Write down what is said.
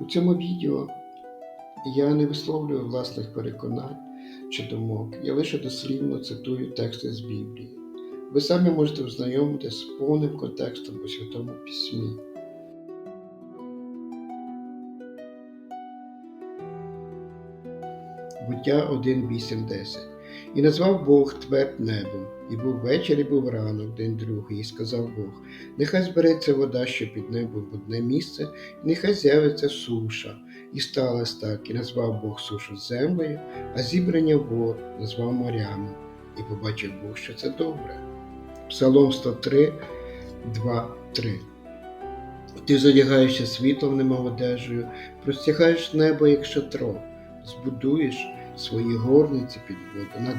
У цьому відео я не висловлюю власних переконань чи думок, я лише дослівно цитую тексти з Біблії. Ви самі можете ознайомитися з повним контекстом у Святому Письмі. Буття 1.8.10 І назвав Бог тверд небом, і був вечір, і був ранок, день другий, і сказав Бог, нехай збереться вода, що під небом в одне місце, і нехай з'явиться суша. І сталося так, і назвав Бог сушу землею, а зібрання вод назвав морями, і побачив Бог, що це добре. Псалом 103, 2, 3 Ти задягаєшся світлом, немов одежею, простягаєш небо, як шатро, збудуєш свої горниці під воду